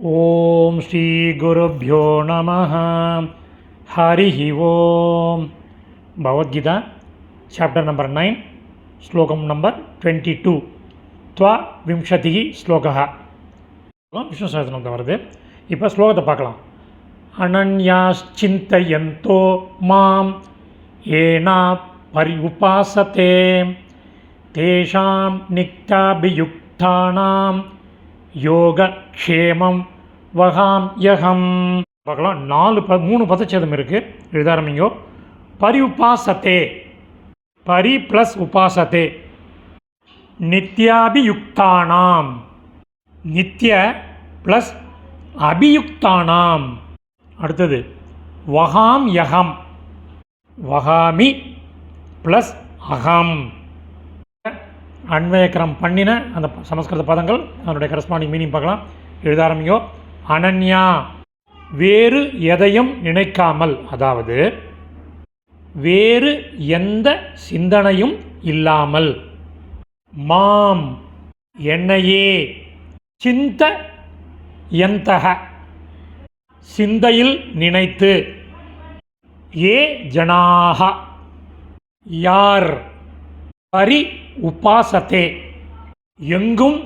ఓం శ్రీ గురుభ్యో నమ హరి ఓం భగవద్గీత చాప్టర్ నంబర్ నైన్ శ్లోకం నంబర్ ట్వంటీ టూ త్వ వింశతి ஸ்லோக விஷ்ணு சகசனம் வருது இப்போ ஸ்லோகத்தை பார்க்கலாம் அனன்யாச்சிந்தயந்தோ மாம் ஏனா பரி உபாசத்தே தேஷாம் நிக்தாபியுக்தானாம் யோகக்ஷேமம் வகாம் யகம். பார்க்கலாம். நாலு ப மூணு பதச்சேதம் இருக்குது எழுத ஆரம்பிங்கோ. பரி உபாசத்தே பரி ப்ளஸ் உபாசத்தே. நித்யாபியுக்தானாம். நித்ய ப்ளஸ் அபியுக்தானாம். அடுத்தது வகாம் யகம். வகாமி ப்ளஸ் அகம். அன்வயக்கரம் பண்ணின அந்த சமஸ்கிருத பதங்கள் அதனுடைய கரஸ்பாண்டிங் மீனிங் பார்க்கலாம். எழுத ஆரம்பிங்கோ. அனன்யா. வேறு எதையும் நினைக்காமல் அதாவது வேறு எந்த சிந்தனையும் இல்லாமல் மாம் என்னையே சிந்த எந்தக சிந்தையில் நினைத்து ஏ ஜனாக யார் பரி உபாசத்தே. எங்கும்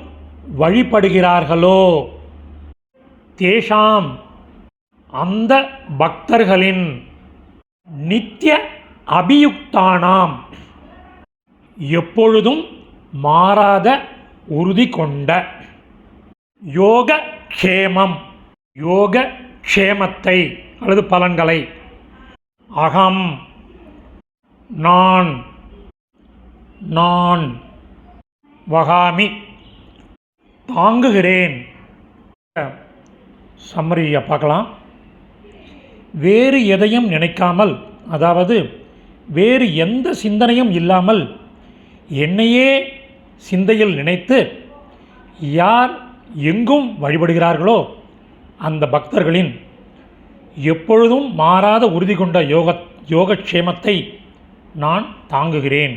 வழிபடுகிறார்களோ? தேஷாம் அந்த பக்தர்களின் நித்திய அபியுக்தானாம். எப்பொழுதும் மாறாத உறுதி கொண்ட யோக க்ஷேமம் யோக க்ஷேமத்தை அல்லது பலன்களை. அகம் நான் நான் வகாமி தாங்குகிறேன். சம்மரியை பார்க்கலாம். வேறு எதையும் நினைக்காமல் அதாவது வேறு எந்த சிந்தனையும் இல்லாமல் என்னையே சிந்தையில் நினைத்து யார் எங்கும் வழிபடுகிறார்களோ அந்த பக்தர்களின் எப்பொழுதும் மாறாத உறுதி கொண்ட யோக யோகக்ஷேமத்தை நான் தாங்குகிறேன்.